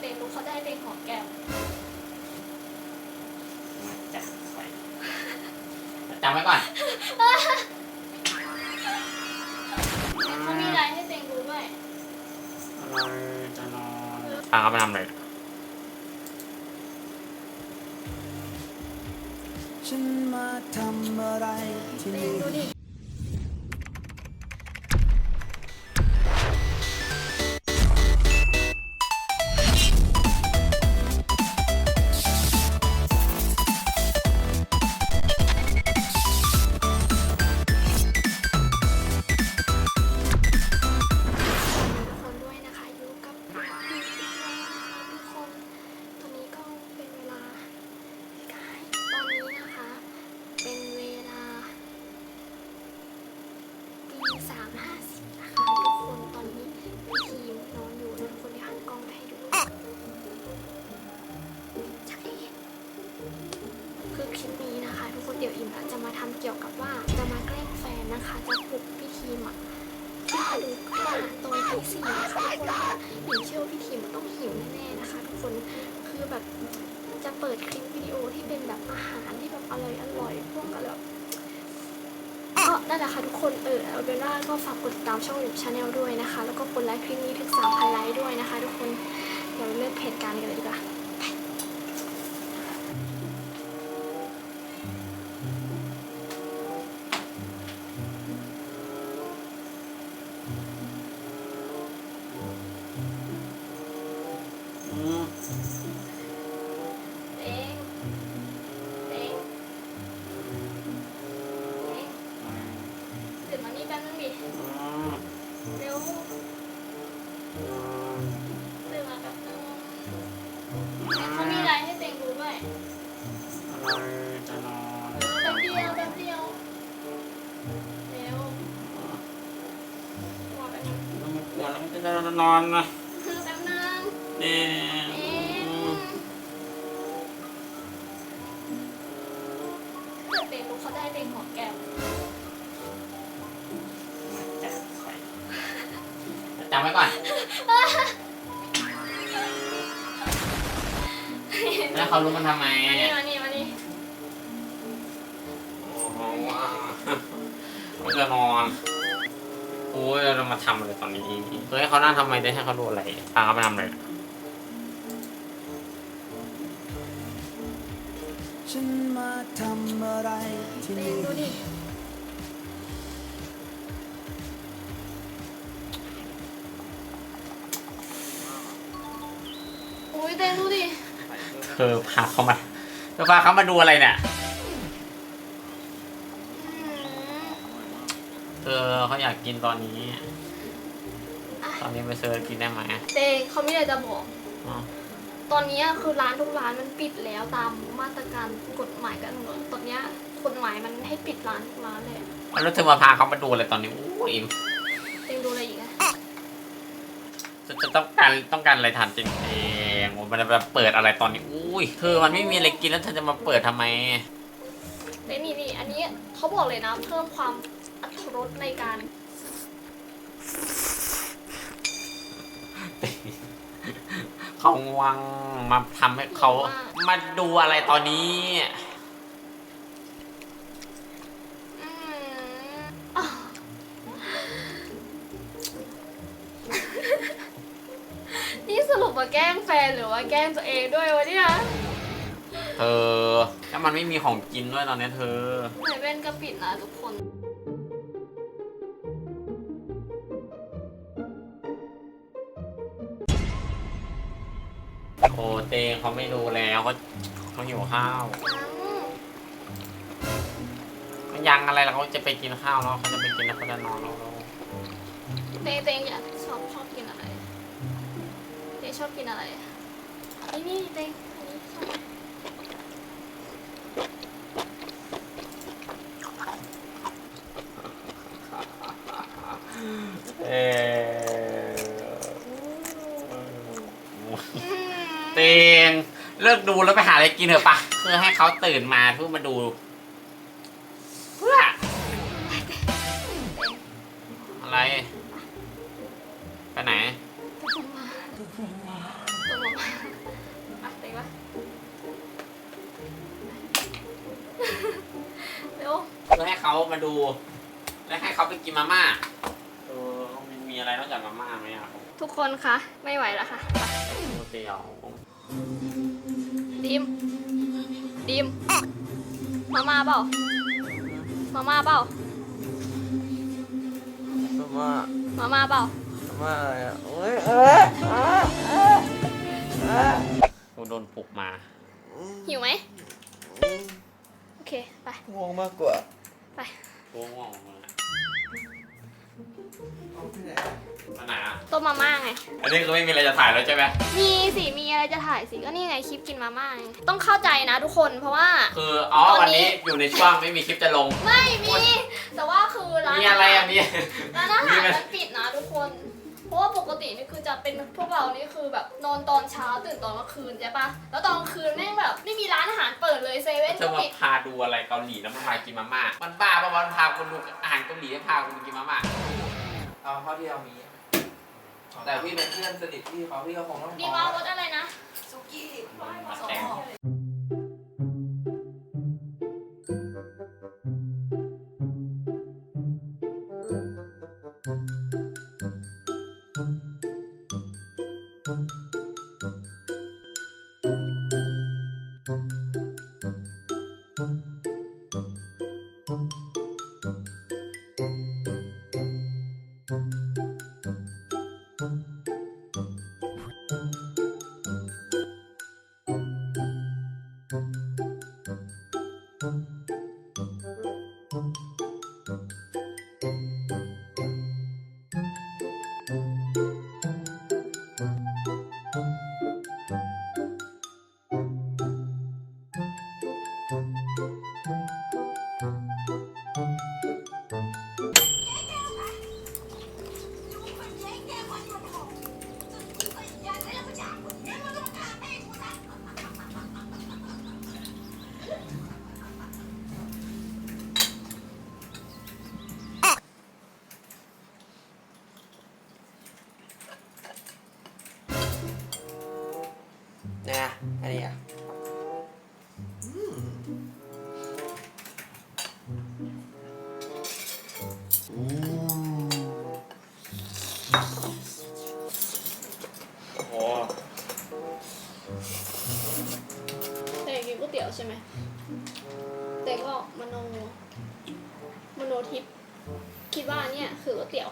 เตรู้เขาได้เด็กหอมแก้มจัดไปจำไว้ก่อน เขามีอะไรให้เต็งดูด้วยจะนอนพาเขาไปทำอะไรฉันมาทำอะไรที่เต็งนี่ ดูดิ ที่สี่นะคะทุกคนหญิงเชื่อว่าพี่ทีมต้องหิวแน่ๆนะคะ ทุกคนคือแบบจะเปิดคลิปวิดีโอที่เป็นแบบอาหารที่แบบอร่อยอร่อยพวกอะไรแบบก็นั่นแหละค่ะทุกคนเออเบลล่าก็ฝากกดติดตามช่องหลิบชาแนลด้วยนะคะ แล้วก็กดไลค์คลิปนี้ถึง3,000ไลค์ด้วยนะคะ ทุกคนเดี๋ยวเริ่มเพจการกันเลย จะนอนนะคือแป๊บนึงเอ๊ะเอ๊ะเกิดเต็งรู้เขาได้เต็งหอมแก้มจัดไปจำไว้ก่อน แล้วเขารู้มันทำไมมานี่มานี่มานี่โอ้โหมันจะนอน โอ้ยเรามาทำอะไรตอนนี้เฮ้ยเขานั่งทำไมได้ให้เขาดูอะไรพาเขาไปทำอะไรฉันมาทำอะไรที่เต็งนี่ดูดิอุ้ยเต็งดูดิ เธอพาเขามา เธอพาเขามาดูอะไรเนี่ย อืม เธอเขาอยากกินตอนนี้ ตอนนี้ไปเซิร์ชกินได้ไหมเต็งเขาไม่ได้จะบอก อ๋อตอนนี้คือร้านทุกร้านมันปิดแล้วตามมาตรการกฎหมายกันหมดตอนเนี้ยกฎหมายมันให้ปิดร้านทุกร้านเลยอะแล้วเธอมาพาเขามาดูอะไรตอนนี้โอ้ยเต็งดูอะไรอีกอะจะจะต้องการต้องการอะไรทานจริงเองโอ้มันจะเปิดอะไรตอนนี้อุ้ยเธอมันไม่มีอะไรกินแล้วเธอจะมาเปิดทำไมเต็งนี่นี่อันนี้เขาบอกเลยนะเพิ่มความอ รรถรสในการ เขาง่วงมาทำให้เขามาดูอะไรตอนนี้อืมอะนี่สรุปมาแกล้งแฟนหรือว่าแกล้งตัวเองด้วยวะเนี่ยเธอถ้ามันไม่มีของกินด้วยตอนนี้เธอ ไหนเว้นก็ปิดนะทุกคน โอ้เตงเขาไม่ดูแล้วเขาเขาหิวข้าวยังยังอะไรแล้วเขาจะไปกินข้าวแล้วเขาจะไปกินแล้วเขาจะนอนแล้วเตงเตงอยากชอบชอบกินอะไรเตงชอบกินอะไรไอ้นี่เตง กดูแล้วไปหาอะไรกินเถอะปะเพื่อให้เขาตื่นมาเพื่อมาดู เพื่อ อะไร ไปไหนเพื่อให้เขามาดู และให้เขาไปกินมาม่าเออมีอะไรนอกจากมาม่าไหมอะทุกคนคะ ไม่ไหวแล้วค่ะ โอเคเอา ดิมดิมมามาเปล่ามามาเปล่ามามามาเปล่ามาอะไรอะโอ้ยกูโดนปลุกมา หิวไหมโอเค ไปง่วงมากกว่า ไป กูง่วงมา มาไหนอะ ต้มมาม่าไง อันนี้คือไม่มีอะไรจะถ่ายแล้วใช่ไหมมีสิมีอะไรจะถ่ายสิก็นี่ไงคลิปกินมาม่าไงต้องเข้าใจนะทุกคนเพราะว่า คืออ๋อตอนนี้วันนี้อยู่ในช่วงไม่มีคลิปจะลง ไม่มี แต่ว่าคือร้านมีอะไรอะมีร้านอาหารมีไหมมันปิดนะทุกคน เพราะว่าปกตินี่คือจะเป็นพวกเรานี่คือแบบนอนตอนเช้าตื่นตอนกลางคืนใช่ปะแล้วตอนกลางคืนแม่งแบบไม่มีร้านอาหารเปิดเลยเซเว่นเธก็อมาปิดพาดูอะไรเกาหลีแล้วมาพากินมาม่ามันบ้าปะวันพาคนดูอาหารเกาหลีให้พาคนดูกินมาม่า เอาเท่าที่เรามี แต่พี่เป็นเพื่อนสนิทพี่เขาพี่ก็คงต้องดีว่ารสอะไรนะซุกี้มาแตงนะ โอ้แต่กินก๋วยเตี๋ยวใช่ไหมแต่ก็มโนมโนทิพย์คิดว่าเนี่ยคือก๋วยเตี๋ยว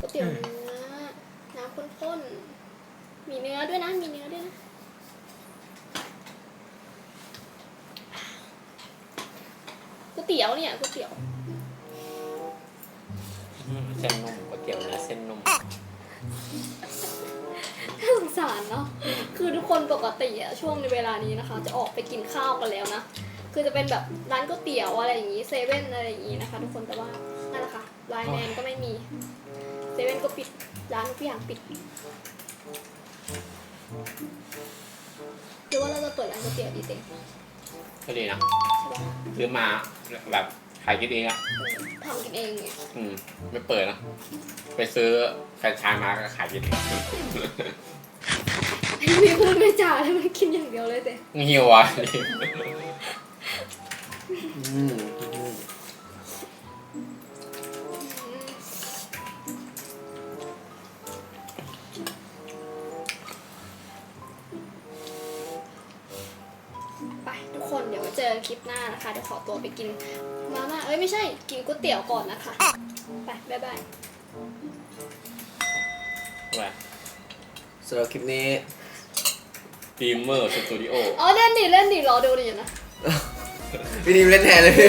ก๋วยเตี๋ยวเนื้อน้ำข้นๆมีเนื้อด้วยนะ มีเนื้อด้วยนะก๋วย เตี๋ยวเนี่ยก๋วยเตี๋ยวเส้นนุ่มก๋วยเตี๋ยวเนื้อเส้นนุ่มน่าสงสารเนาะคือทุกคนปกติอะช่วงในเวลานี้นะคะ จะออกไปกินข้าวกันแล้วนะคือจะเป็นแบบร้านก๋วยเตี๋ยวอะไรอย่างนี้เซเว่นอะไรอย่างนี้นะคะ ทุกคนแต่ว่านั่นแหละค่ะไลน์แมนก็ไม่มีเซเว่นก็ปิดร้านทุกอย่างปิดหรือว่าเราจะเปิดร้านก๋วยเตี๋ยวดีเต็ง ก็ดีนะใช่ปะซื้อมาแบบขายกินเองอะทำกินเองไงอืม ไม่เปิดนะ ไปซื้อแฟรนไชส์มาก็ขายกินเองมีคนไม่จ่ายเลยมันกินอย่างเดียวเลยเต็งหิวอะอืม ทุกคนเดี๋ยวไว้เจอคลิปหน้านะคะ เดี๋ยวขอตัวไปกินมาม่าเอ้ยไม่ใช่กินก๋วยเตี๋ยวก่อนนะคะ ไปบ๊ายบายแหวสำหรับคลิปนี้ ดีมเมอร์สตูดิโออ๋อเล่นดิเล่นดิรอดูดินะ พี่นิมเล่นแทนเลยพี่